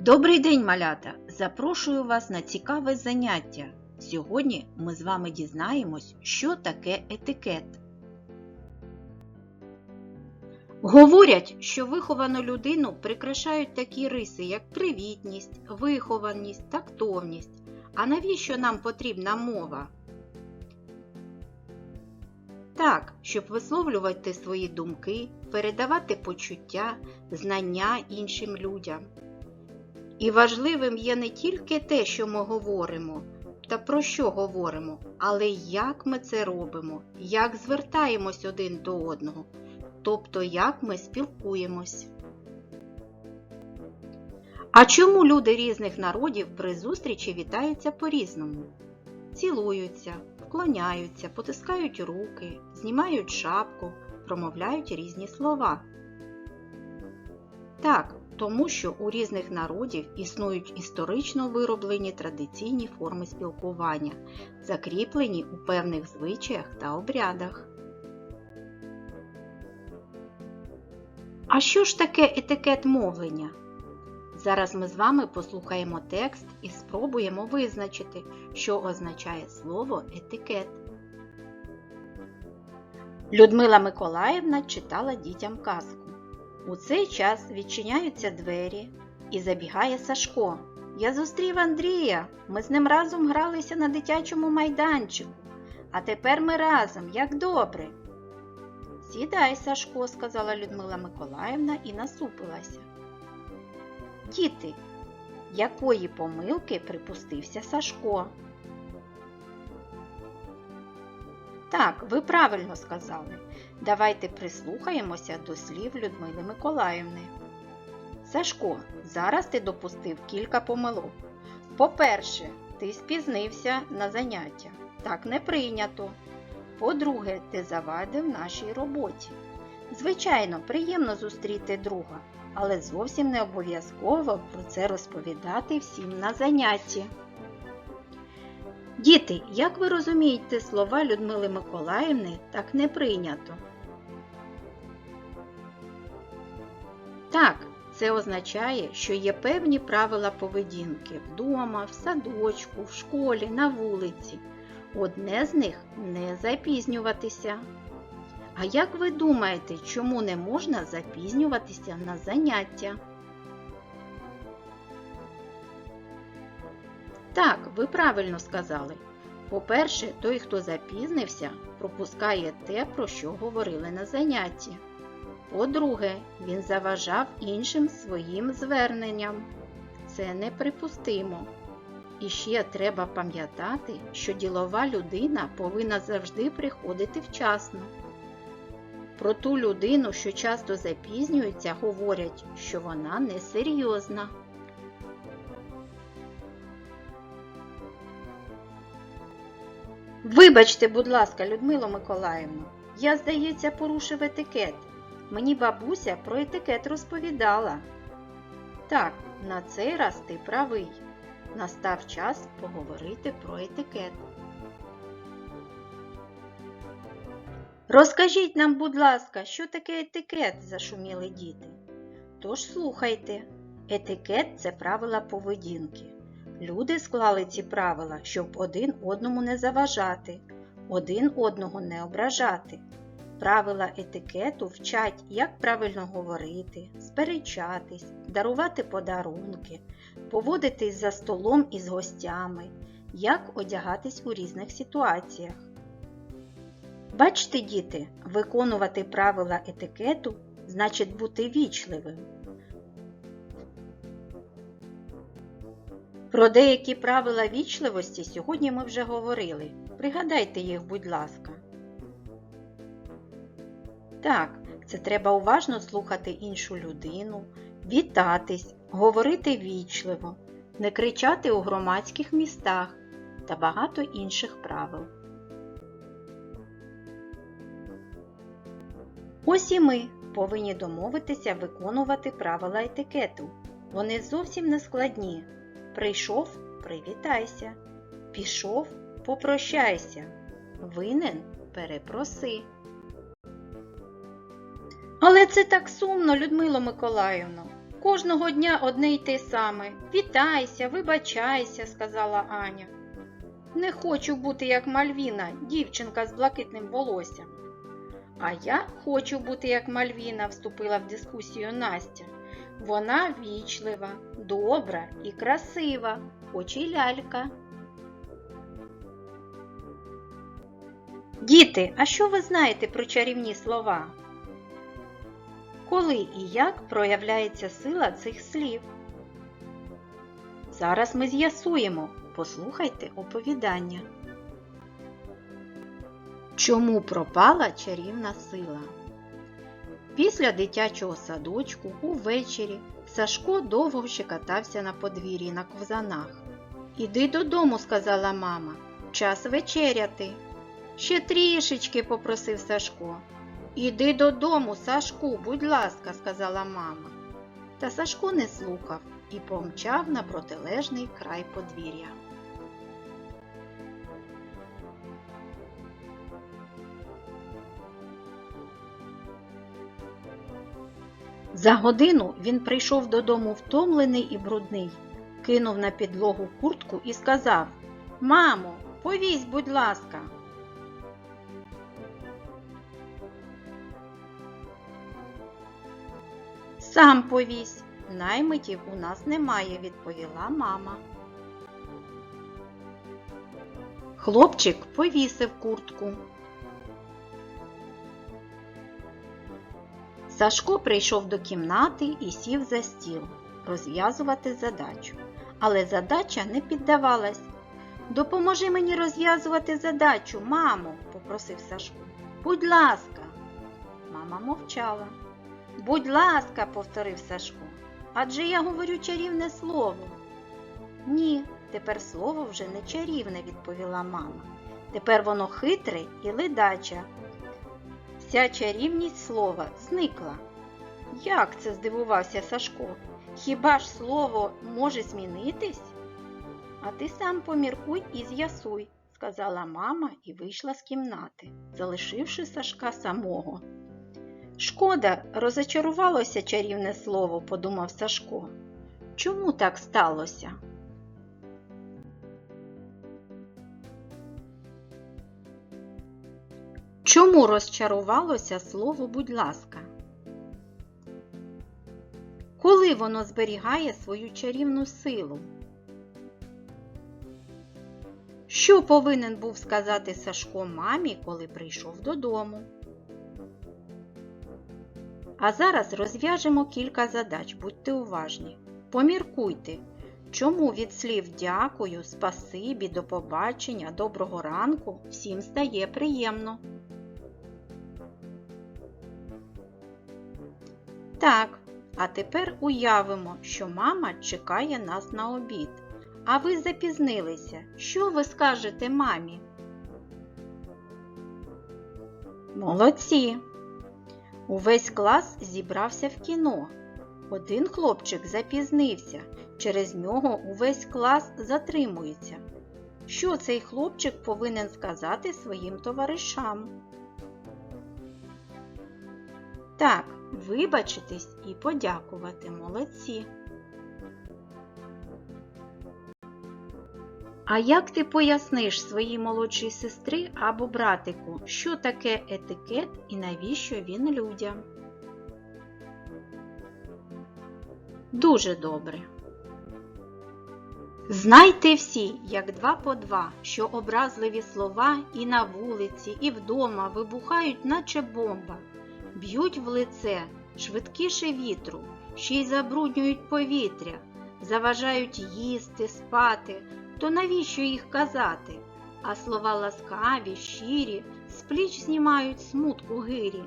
Добрий день, малята! Запрошую вас на цікаве заняття. Сьогодні ми з вами дізнаємось, що таке етикет. Говорять, що виховану людину прикрашають такі риси, як привітність, вихованість, тактовність. А навіщо нам потрібна мова? Так, щоб висловлювати свої думки, передавати почуття, знання іншим людям. І важливим є не тільки те, що ми говоримо, та про що говоримо, але як ми це робимо, як звертаємось один до одного, тобто як ми спілкуємось. А чому люди різних народів при зустрічі вітаються по-різному? Цілуються, вклоняються, потискають руки, знімають шапку, промовляють різні слова. Так, тому що у різних народів існують історично вироблені традиційні форми спілкування, закріплені у певних звичаях та обрядах. А що ж таке етикет мовлення? Зараз ми з вами послухаємо текст і спробуємо визначити, що означає слово етикет. Людмила Миколаївна читала дітям казку. У цей час відчиняються двері і забігає Сашко. Я зустрів Андрія. Ми з ним разом гралися на дитячому майданчику. А тепер ми разом, як добре. Сідай, Сашко, сказала Людмила Миколаївна і насупилася. Діти, якої помилки припустився Сашко? Так, ви правильно сказали. Давайте прислухаємося до слів Людмили Миколаївни. Сашко, зараз ти допустив кілька помилок. По-перше, ти спізнився на заняття. Так не прийнято. По-друге, ти завадив нашій роботі. Звичайно, приємно зустріти друга, але зовсім не обов'язково про це розповідати всім на занятті. Діти, як ви розумієте слова Людмили Миколаївни, так не прийнято? Так, це означає, що є певні правила поведінки вдома, в садочку, в школі, на вулиці. Одне з них не запізнюватися. А як ви думаєте, чому не можна запізнюватися на заняття? Так, ви правильно сказали. По-перше, той, хто запізнився, пропускає те, про що говорили на занятті. По-друге, він заважав іншим своїм зверненням. Це неприпустимо. І ще треба пам'ятати, що ділова людина повинна завжди приходити вчасно. Про ту людину, що часто запізнюється, говорять, що вона несерйозна. Вибачте, будь ласка, Людмило Миколаївно, я, здається, порушив етикет. Мені бабуся про етикет розповідала. Так, на цей раз ти правий. Настав час поговорити про етикет. Розкажіть нам, будь ласка, що таке етикет? зашуміли діти. Тож слухайте, етикет це правила поведінки. Люди склали ці правила, щоб один одному не заважати, один одного не ображати. Правила етикету вчать, як правильно говорити, сперечатись, дарувати подарунки, поводитись за столом із гостями, як одягатись у різних ситуаціях. Бачите, діти, виконувати правила етикету значить бути вічливим. Про деякі правила вічливості сьогодні ми вже говорили. Пригадайте їх, будь ласка. Так, це треба уважно слухати іншу людину, вітатись, говорити вічливо, не кричати у громадських містах та багато інших правил. Ось і ми повинні домовитися виконувати правила етикету. Вони зовсім не складні. Прийшов привітайся. Пішов попрощайся. Винен перепроси. Але це так сумно, Людмило Миколаївно. Кожного дня одне й те саме. Вітайся, вибачайся, сказала Аня. Не хочу бути як Мальвіна, дівчинка з блакитним волоссям. А я хочу бути як Мальвіна, вступила в дискусію Настя. Вона вічлива, добра і красива, хоч і лялька. Діти, а що ви знаєте про чарівні слова? Коли і як проявляється сила цих слів? Зараз ми з'ясуємо. Послухайте оповідання. Чому пропала чарівна сила? Після дитячого садочку увечері Сашко довго ще катався на подвір'ї на ковзанах. Іди додому, сказала мама. Час вечеряти. Ще трішечки попросив Сашко. Іди додому, Сашку, будь ласка, сказала мама. Та Сашко не слухав і помчав на протилежний край подвір'я. За годину він прийшов додому втомлений і брудний, кинув на підлогу куртку і сказав Мамо, повізь, будь ласка. Сам повізь, наймитів у нас немає, відповіла мама. Хлопчик повісив куртку. Сашко прийшов до кімнати і сів за стіл розв'язувати задачу. Але задача не піддавалась. Допоможи мені розв'язувати задачу, мамо, попросив Сашко. Будь ласка. Мама мовчала. Будь ласка, повторив Сашко. Адже я говорю чарівне слово. Ні, тепер слово вже не чарівне, відповіла мама. Тепер воно хитре і ледаче. Вся чарівність слова зникла. Як це здивувався Сашко? Хіба ж слово може змінитись? А ти сам поміркуй і з'ясуй, сказала мама і вийшла з кімнати, залишивши Сашка самого. Шкода, розочарувалося чарівне слово, подумав Сашко. Чому так сталося? Чому розчарувалося слово будь ласка? Коли воно зберігає свою чарівну силу? Що повинен був сказати Сашко мамі, коли прийшов додому? А зараз розв'яжемо кілька задач, будьте уважні. Поміркуйте, чому від слів дякую, спасибі, до побачення, доброго ранку всім стає приємно. Так, а тепер уявимо, що мама чекає нас на обід. А ви запізнилися. Що ви скажете мамі? Молодці! Увесь клас зібрався в кіно. Один хлопчик запізнився, через нього увесь клас затримується. Що цей хлопчик повинен сказати своїм товаришам? Так, вибачитись і подякувати молодці. А як ти поясниш своїй молодшій сестри або братику, що таке етикет і навіщо він людям? Дуже добре. Знайте всі, як два по два, що образливі слова і на вулиці, і вдома вибухають, наче бомба, б'ють в лице швидкіше вітру, ще й забруднюють повітря, заважають їсти, спати, то навіщо їх казати? А слова ласкаві, щирі, з пліч знімають смутку гирі,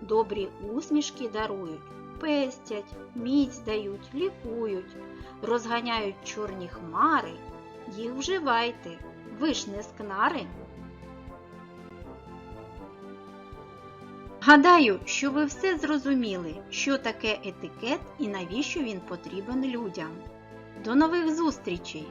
добрі усмішки дарують, пестять, міць дають, лікують, розганяють чорні хмари, їх вживайте, ви ж не скнари. Гадаю, що ви все зрозуміли, що таке етикет і навіщо він потрібен людям. До нових зустрічей!